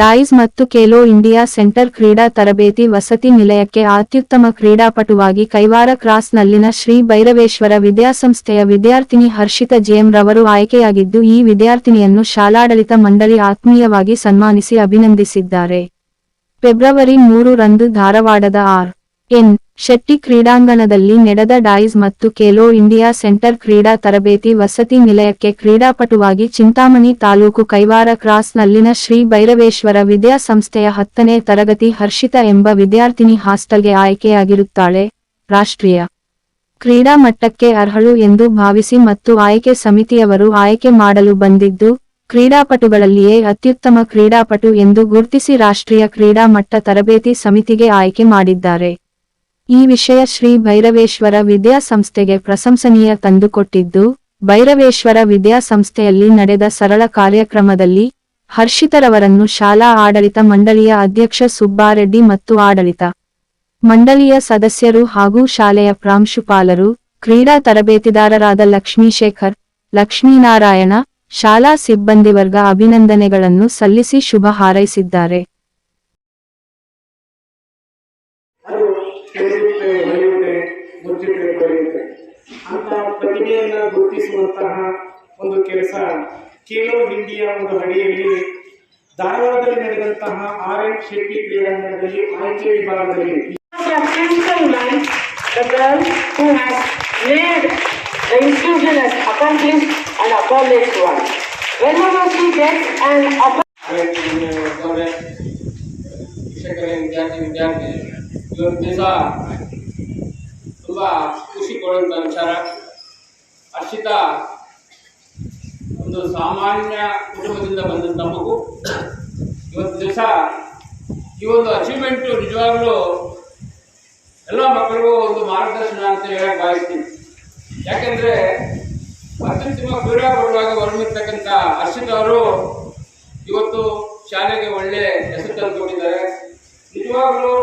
ಡಾಯ್ಸ್ ಮತ್ತು Khelo India centre ಕ್ರೀಡಾ ತರಬೇತಿ ವಸತಿ ನಿಲಯಕ್ಕೆ ಅತ್ಯುತ್ತಮ ಕ್ರೀಡಾಪಟುವಾಗಿ ಕೈವಾರ ಕ್ರಾಸ್ನಲ್ಲಿನ ಶ್ರೀ ಭೈರವೇಶ್ವರ ವಿದ್ಯಾಸಂಸ್ಥೆಯ ವಿದ್ಯಾರ್ಥಿನಿ ಹರ್ಷಿತ ಜೇಮ್ ರವರು ಆಯ್ಕೆಯಾಗಿದ್ದು, ಈ ವಿದ್ಯಾರ್ಥಿನಿಯನ್ನು ಶಾಲಾಡಳಿತ ಮಂಡಳಿ ಆತ್ಮೀಯವಾಗಿ ಸನ್ಮಾನಿಸಿ ಅಭಿನಂದಿಸಿದ್ದಾರೆ. ಫೆಬ್ರವರಿ ಮೂರು ರಂದು ಧಾರವಾಡದ ಆರ್ ಎನ್ ಶೆಟ್ಟಿ ಕ್ರೀಡಾಂಗಣದಲ್ಲಿ ನಡೆದ ಡಾಯ್ಸ್ ಮತ್ತು ಖೇಲೋ ಇಂಡಿಯಾ ಸೆಂಟರ್ ಕ್ರೀಡಾ ತರಬೇತಿ ವಸತಿ ನಿಲಯಕ್ಕೆ ಕ್ರೀಡಾಪಟುವಾಗಿ ಚಿಂತಾಮಣಿ ತಾಲೂಕು ಕೈವಾರ ಕ್ರಾಸ್ನಲ್ಲಿನ ಶ್ರೀ ಭೈರವೇಶ್ವರ ವಿದ್ಯಾಸಂಸ್ಥೆಯ ಹತ್ತನೇ ತರಗತಿ ಹರ್ಷಿತ ಎಂಬ ವಿದ್ಯಾರ್ಥಿನಿ ಹಾಸ್ಟೆಲ್ಗೆ ಆಯ್ಕೆಯಾಗಿರುತ್ತಾಳೆ. ರಾಷ್ಟ್ರೀಯ ಕ್ರೀಡಾ ಮಟ್ಟಕ್ಕೆ ಅರ್ಹಳು ಎಂದು ಭಾವಿಸಿ ಮತ್ತು ಆಯ್ಕೆ ಸಮಿತಿಯವರು ಆಯ್ಕೆ ಮಾಡಲು ಬಂದಿದ್ದು, ಕ್ರೀಡಾಪಟುಗಳಲ್ಲಿಯೇ ಅತ್ಯುತ್ತಮ ಕ್ರೀಡಾಪಟು ಎಂದು ಗುರುತಿಸಿ ರಾಷ್ಟ್ರೀಯ ಕ್ರೀಡಾ ಮಟ್ಟ ತರಬೇತಿ ಸಮಿತಿಗೆ ಆಯ್ಕೆ ಮಾಡಿದ್ದಾರೆ. ಈ ವಿಷಯ ಶ್ರೀ ಭೈರವೇಶ್ವರ ವಿದ್ಯಾಸಂಸ್ಥೆಗೆ ಪ್ರಶಂಸನೀಯ ತಂದುಕೊಟ್ಟಿದ್ದು, ಭೈರವೇಶ್ವರ ವಿದ್ಯಾಸಂಸ್ಥೆಯಲ್ಲಿ ನಡೆದ ಸರಳ ಕಾರ್ಯಕ್ರಮದಲ್ಲಿ ಹರ್ಷಿತರವರನ್ನು ಶಾಲಾ ಆಡಳಿತ ಮಂಡಳಿಯ ಅಧ್ಯಕ್ಷ ಸುಬ್ಬಾರೆಡ್ಡಿ ಮತ್ತು ಆಡಳಿತ ಮಂಡಳಿಯ ಸದಸ್ಯರು ಹಾಗೂ ಶಾಲೆಯ ಪ್ರಾಂಶುಪಾಲರು, ಕ್ರೀಡಾ ತರಬೇತಿದಾರರಾದ ಲಕ್ಷ್ಮೀಶೇಖರ್, ಲಕ್ಷ್ಮೀನಾರಾಯಣ, ಶಾಲಾ ಸಿಬ್ಬಂದಿ ವರ್ಗ ಅಭಿನಂದನೆಗಳನ್ನು ಸಲ್ಲಿಸಿ ಶುಭ ಹಾರೈಸಿದ್ದಾರೆ. ಹಿಂದಿನ ಗೋತಿಿಸುವಂತ ಒಂದು ಕೆಲಸ. ಕೇಲೋ ಹಿಂದಿಯಾ ಒಂದು ಗಡಿಯಲ್ಲಿ ಧಾರವಾಡದಲ್ಲಿ ಆರ್ ಆರೇ ಕೆಟ್ಟಿ ಕ್ರೀಡಾಂಗಣದಲ್ಲಿ ಆಯ್ಕೆ ಈ ಭಾಗದಲ್ಲಿ cancel light cancel to has yes inclusively accomplice and about next one ವಿದ್ಯಾರ್ಥಿ ವಿದ್ಯಾರ್ಥಿ ಯೋಧಿಸಾ ಶುಭಾಶಯ ಕೋರಿಂದಂ ಚಾರಾ ಹರ್ಷಿತಾ ಒಂದು ಸಾಮಾನ್ಯ ಕುಟುಂಬದಿಂದ ಬಂದಂಥ ಮಗು. ಇವತ್ತು ದಿವಸ ಈ ಒಂದು ಅಚೀವ್ಮೆಂಟು ನಿಜವಾಗ್ಲೂ ಎಲ್ಲ ಮಕ್ಕಳಿಗೂ ಒಂದು ಮಾರ್ಗದರ್ಶನ ಅಂತ ಹೇಳಕ್ ಭಾವಿಸ್ತೀನಿ ಯಾಕೆಂದ್ರೆ ಅತ್ಯುತ್ತಮ ಕ್ರೀಡಾಪಟುವಾಗಿ ಹೊರಮಿರ್ತಕ್ಕಂಥ ಹರ್ಷಿತ್ ಅವರು ಇವತ್ತು ಶಾಲೆಗೆ ಒಳ್ಳೆ ಹೆಸರು ತಂದುಕೊಂಡಿದ್ದಾರೆ ನಿಜವಾಗ್ಲೂ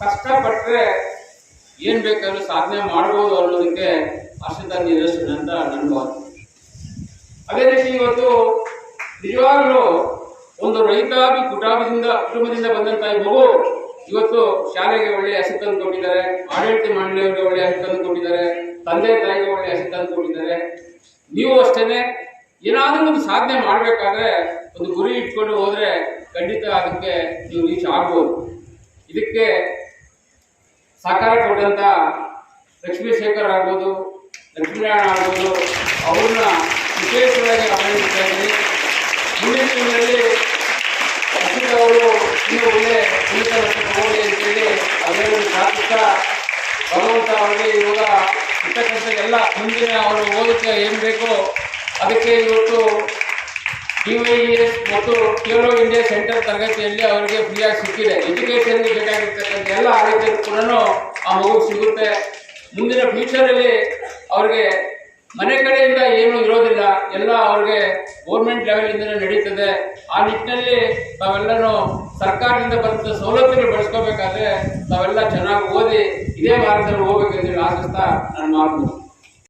ಕಷ್ಟಪಟ್ಟರೆ ಏನು ಬೇಕಾದ್ರೂ ಸಾಧನೆ ಮಾಡ್ಬೋದು ಅನ್ನೋದಕ್ಕೆ ಹರ್ಷಿತ ನಿರ್ವಹಿಸ್ತದೆ ಅಂತ ನನ್ನ ಭಾವನೆ ಅದೇ ರೀತಿ ಇವತ್ತು ನಿಜವಾಗಲೂ ಒಂದು ರೈತಾಪಿ ಕುಟುಂಬದಿಂದ ಕುಟುಂಬದಿಂದ ಬಂದಂತ ಮಗು ಇವತ್ತು ಶಾಲೆಗೆ ಒಳ್ಳೆ ತಂದು ಕೊಟ್ಟಿದ್ದಾರೆ, ಆಡಳಿತ ಮಂಡಳಿಯವರಿಗೆ ಒಳ್ಳೆ ತಂದು ಕೊಟ್ಟಿದ್ದಾರೆ, ತಂದೆ ತಾಯಿಗೆ ಒಳ್ಳೆ ತಂದು ಕೊಟ್ಟಿದ್ದಾರೆ. ನೀವು ಅಷ್ಟೇನೆ ಏನಾದರೂ ಒಂದು ಸಾಧನೆ ಮಾಡಬೇಕಾದ್ರೆ ಒಂದು ಗುರಿ ಇಟ್ಕೊಂಡು ಹೋದರೆ ಖಂಡಿತ ಅದಕ್ಕೆ ನೀವು ರೀಚ್ ಆಗ್ಬೋದು. ಇದಕ್ಕೆ ಸಹಕಾರ ಕೊಟ್ಟಂತ ಲಕ್ಷ್ಮೀಶೇಖರ್ ಆಗ್ಬೋದು ಲಕ್ಷ್ಮೀನಾರಾಯಣ ಆಗ್ಬೋದು ಅವ್ರನ್ನ ವಿಶೇಷವಾಗಿ ಗಮನಿಸ್ತಾ ಇದ್ದೀನಿ ಮುಂದಿನ ದಿನಗಳಲ್ಲಿ ಅವರು ಇನ್ನೂ ಒಳ್ಳೆ ಮಟ್ಟಕ್ಕೆ ಹೋಗಲಿ ಅಂತೇಳಿ ಅದರಲ್ಲಿ ಪ್ರಾರ್ಥಿಸ್ತಾ ಭಗವಂತ ಅವರಿಗೆ ಇವಾಗ ಇರ್ತಕ್ಕಂಥ ಎಲ್ಲ ಮುಂದಿನ ಅವರು ಓದಕ್ಕೆ ಏನು ಬೇಕೋ ಅದಕ್ಕೆ ಇವತ್ತು ವೈ ಎಸ್ ಮತ್ತು ಖೇಲೋ ಇಂಡಿಯಾ ಸೆಂಟರ್ ತರಗತಿಯಲ್ಲಿ ಅವರಿಗೆ ಫ್ರೀಯಾಗಿ ಸಿಕ್ಕಿದೆ. ಎಜುಕೇಷನ್ಗೆ ಬೇಕಾಗಿರ್ತಕ್ಕಂಥ ಎಲ್ಲ ಆರೋಗ್ಯ ಕೂಡ ಆ ಮಗು ಸಿಗುತ್ತೆ. ಮುಂದಿನ ಫ್ಯೂಚರಲ್ಲಿ ಅವ್ರಿಗೆ ಮನೆ ಕಡೆಯಿಂದ ಏನು ಇರೋದಿಲ್ಲ, ಎಲ್ಲ ಅವ್ರಿಗೆ ಗೌರ್ಮೆಂಟ್ ಲೆವೆಲಿಂದಲೇ ನಡೀತದೆ. ಆ ನಿಟ್ಟಿನಲ್ಲಿ ತಾವೆಲ್ಲರೂ ಸರ್ಕಾರದಿಂದ ಬಂದ ಸವಲತ್ತುಗಳು ಬಳಸ್ಕೋಬೇಕಾದ್ರೆ ತಾವೆಲ್ಲ ಚೆನ್ನಾಗಿ ಓದಿ ಇದೇ ಮಾರ್ಗದಲ್ಲಿ ಹೋಗ್ಬೇಕಂತೇಳಿ ಆಶಿಸ್ತಾ ನನ್ನ ಮಾತು